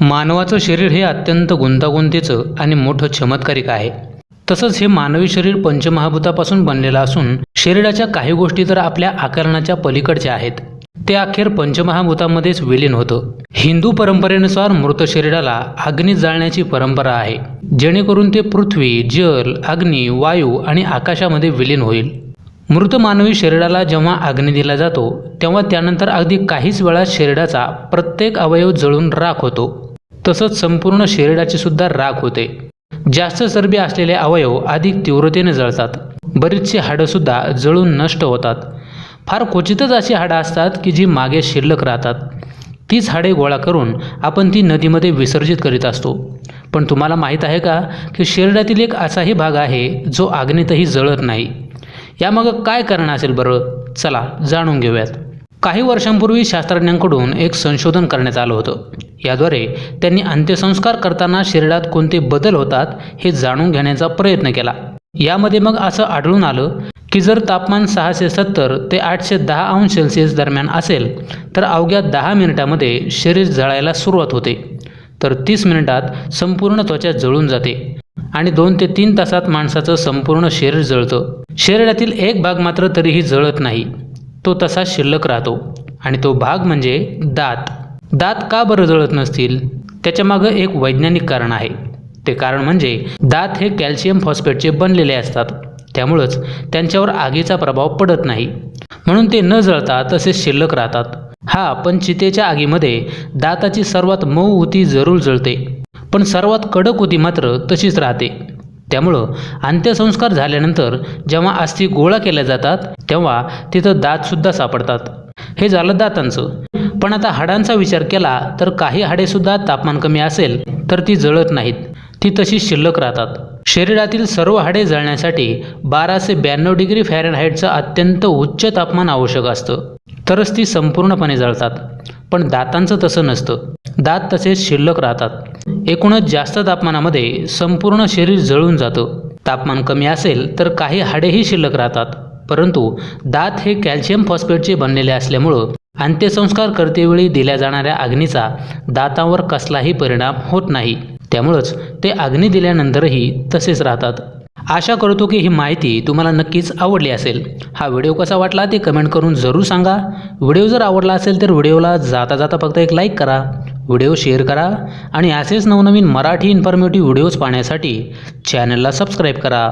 मानवाचं शरीर हे अत्यंत गुंतागुंतीचं आणि मोठं चमत्कारिक आहे. तसंच हे मानवी शरीर पंचमहाभूतापासून बनलेलं असून शरीराच्या काही गोष्टी तर आपल्या आकारणाच्या पलीकडच्या आहेत. ते अखेर पंचमहाभूतामध्येच विलीन होतं. हिंदू परंपरेनुसार मृत शरीराला अग्नीत जाळण्याची परंपरा आहे जेणेकरून ते पृथ्वी जल अग्नी वायू आणि आकाशामध्ये विलीन होईल. मृत मानवी शरीराला जेव्हा अग्नी दिला जातो तेव्हा त्यानंतर अगदी काहीच वेळात शरीराचा प्रत्येक अवयव जळून राख होतो. तसंच संपूर्ण शरीराची सुद्धा राख होते. जास्त चरबी असलेले अवयव अधिक तीव्रतेने जळतात. बरीचशी हाडंसुद्धा जळून नष्ट होतात. फार क्वचितच अशी हाडं असतात की जी मागे शिल्लक राहतात. तीच हाडे गोळा करून आपण ती नदीमध्ये विसर्जित करीत असतो. पण तुम्हाला माहीत आहे का की शरीरातील एक असाही भाग आहे जो आग्नेतही जळत नाही? यामागं काय कारण असेल बरं? चला जाणून घेऊयात. काही वर्षांपूर्वी शास्त्रज्ञांकडून एक संशोधन करण्यात आलं होतं. याद्वारे त्यांनी अंत्यसंस्कार करताना शरीरात कोणते बदल होतात हे जाणून घेण्याचा प्रयत्न केला. यामध्ये मग असं आढळून आलं की जर तापमान सहाशे सत्तर ते आठशे दहा अंश सेल्सिअस दरम्यान असेल तर अवघ्या दहा मिनिटामध्ये शरीर जळायला सुरुवात होते. तर तीस मिनिटात संपूर्ण त्वचा जळून जाते आणि दोन ते तीन तासात माणसाचं संपूर्ण शरीर जळतं. शरीरातील एक भाग मात्र तरीही जळत नाही. तो तसा शिल्लक राहतो. आणि तो भाग म्हणजे दात. दात का बरं जळत नसतील? त्याच्यामागं एक वैज्ञानिक कारण आहे. ते कारण म्हणजे दात हे कॅल्शियम फॉस्फेटचे बनलेले असतात. त्यामुळंच त्यांच्यावर आगीचा प्रभाव पडत नाही. म्हणून ते न जळता तसेच शिल्लक राहतात. हा पण चितेच्या आगीमध्ये दाताची सर्वात मऊ उती जरूर जळते. पण सर्वात कडक उती मात्र तशीच राहते. त्यामुळं अंत्यसंस्कार झाल्यानंतर जेव्हा अस्थी गोळा केल्या जातात तेव्हा तिथं दातसुद्धा सापडतात. हे झालं दातांचं. पण आता हाडांचा विचार केला तर काही हाडेसुद्धा तापमान कमी असेल तर ती जळत नाहीत. ती तशी शिल्लक राहतात. शरीरातील सर्व हाडे जळण्यासाठी बाराशे ब्याण्णव डिग्री फॅरेनहाईटचं अत्यंत उच्च तापमान आवश्यक असतं. तरच ती संपूर्णपणे जळतात. पण दातांचं तसं नसतं. दात तसेच शिल्लक राहतात. एकूणच जास्त तापमानामध्ये संपूर्ण शरीर जळून जातं. तापमान कमी असेल तर काही हाडेही शिल्लक राहतात. परंतु दात हे कॅल्शियम फॉस्फेटचे बनलेले असल्यामुळं अंत्यसंस्कार करतेवेळी दिल्या जाणाऱ्या अग्नीचा दातांवर कसलाही परिणाम होत नाही. त्यामुळंच ते अग्नी दिल्यानंतरही तसेच राहतात. आशा करतो की ही माहिती तुम्हाला नक्कीच आवडली असेल. हा व्हिडिओ कसा वाटला ते कमेंट करून जरूर सांगा. व्हिडिओ जर आवडला असेल तर व्हिडिओला जाता जाता फक्त एक लाईक करा व्हिडिओ शेअर करा आणि असेच नवनवीन मराठी इन्फॉर्मेटिव्ह व्हिडिओज पाहण्यासाठी चॅनलला सबस्क्राईब करा.